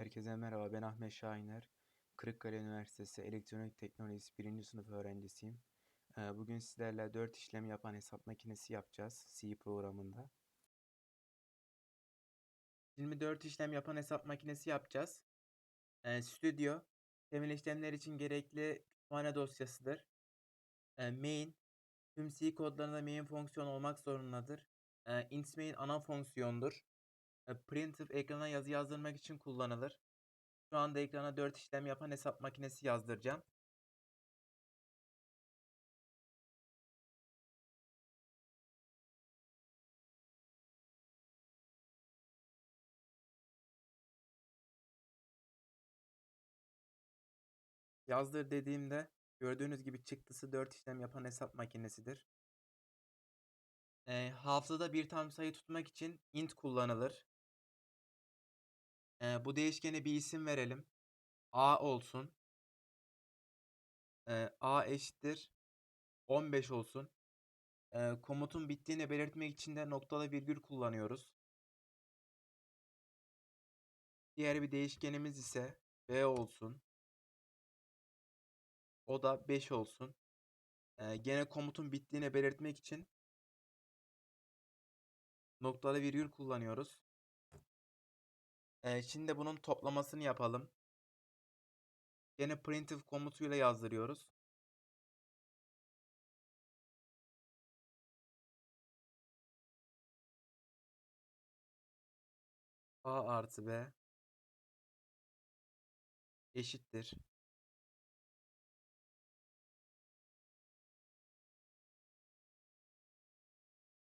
Herkese merhaba, ben Ahmet Şahiner. Kırıkkale Üniversitesi Elektronik Teknolojisi 1. sınıf öğrencisiyim. Ee, Bugün sizlerle 4 işlem yapan hesap makinesi yapacağız C programında. Şimdi 4 işlem yapan hesap makinesi yapacağız. Ee, Studio, temel işlemler için gerekli kütüphane dosyasıdır. Ee, Main, tüm C kodlarında main fonksiyon olmak zorundadır. İnt main ana fonksiyondur. Ee, Printf ekrana yazı yazdırmak için kullanılır. Şu anda ekrana 4 işlem yapan hesap makinesi yazdıracağım. Yazdır dediğimde gördüğünüz gibi çıktısı 4 işlem yapan hesap makinesidir. Ee, hafızada bir tam sayı tutmak için int kullanılır. Ee, bu değişkene bir isim verelim. A olsun. Ee, A eşittir 15 olsun. Ee, komutun bittiğini belirtmek için de noktalı virgül kullanıyoruz. Diğer bir değişkenimiz ise B olsun. O da 5 olsun. Ee, gene komutun bittiğini belirtmek için noktalı virgül kullanıyoruz. Ee, şimdi bunun toplamasını yapalım. Gene printf komutuyla yazdırıyoruz. A artı B eşittir.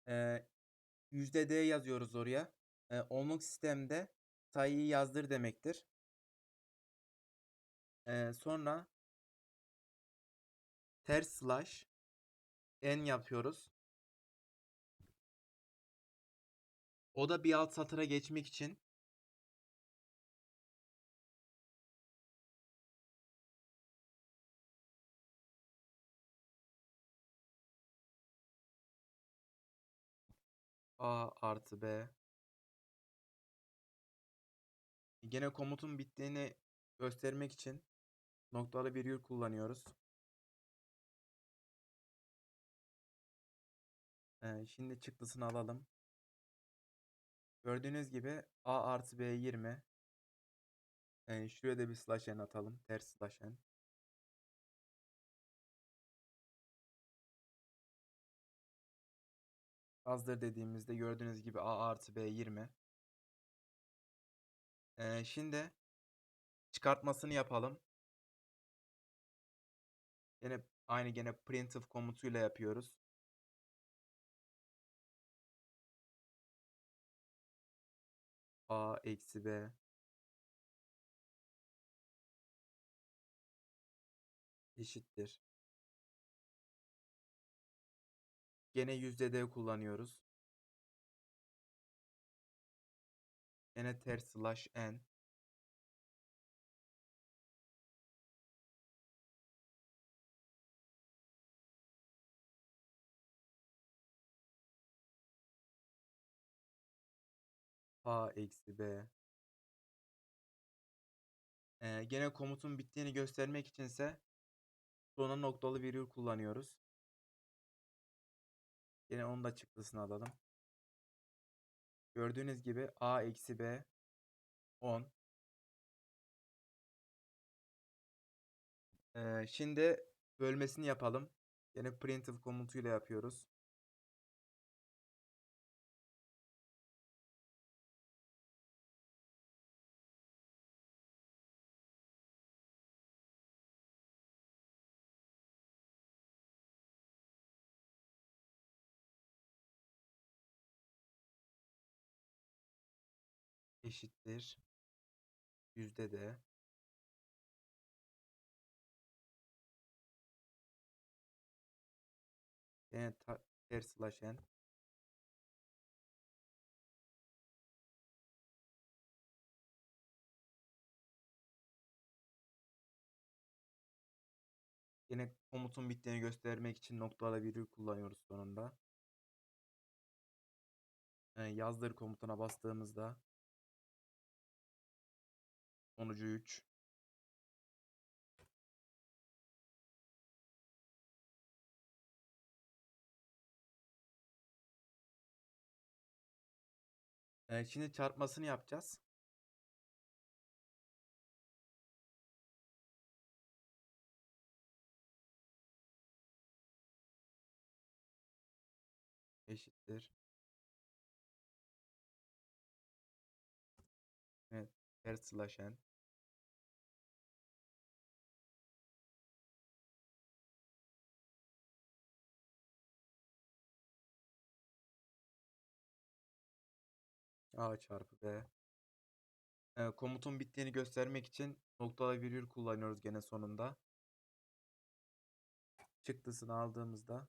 Ee, D yazıyoruz oraya. Ee, onluk sistemde sayıyı yazdır demektir. Ee, sonra ters slash n yapıyoruz. O da bir alt satıra geçmek için A artı B. Gene komutun bittiğini göstermek için noktalı virgül kullanıyoruz. Ee, şimdi çıktısını alalım. Gördüğünüz gibi A artı B 20. Ee, şuraya da bir slash n atalım. Ters slash n. Azdır dediğimizde gördüğünüz gibi A artı B 20. Ee, şimdi çıkartmasını yapalım. Yine aynı gene printf komutuyla yapıyoruz. A eksi B eşittir. Gene yüzde D kullanıyoruz. Gene ters slash n. A eksi B. Ee, gene komutun bittiğini göstermek içinse sona noktalı virgül kullanıyoruz. Yine onun da çıktısını alalım. Gördüğünüz gibi A eksi B 10. Ee, şimdi bölmesini yapalım. Yine printf komutuyla yapıyoruz. Eşittir yüzde de yine ta- ters slash n Yine komutun bittiğini göstermek için noktalı virgül kullanıyoruz sonunda. Ee, yazdır komutuna bastığımızda Sonucu 3. Ee, şimdi çarpmasını yapacağız. Eşittir. Evet. Ters slash n. A çarpı B. Ee, komutun bittiğini göstermek için noktalı virgül kullanıyoruz gene sonunda. Çıktısını aldığımızda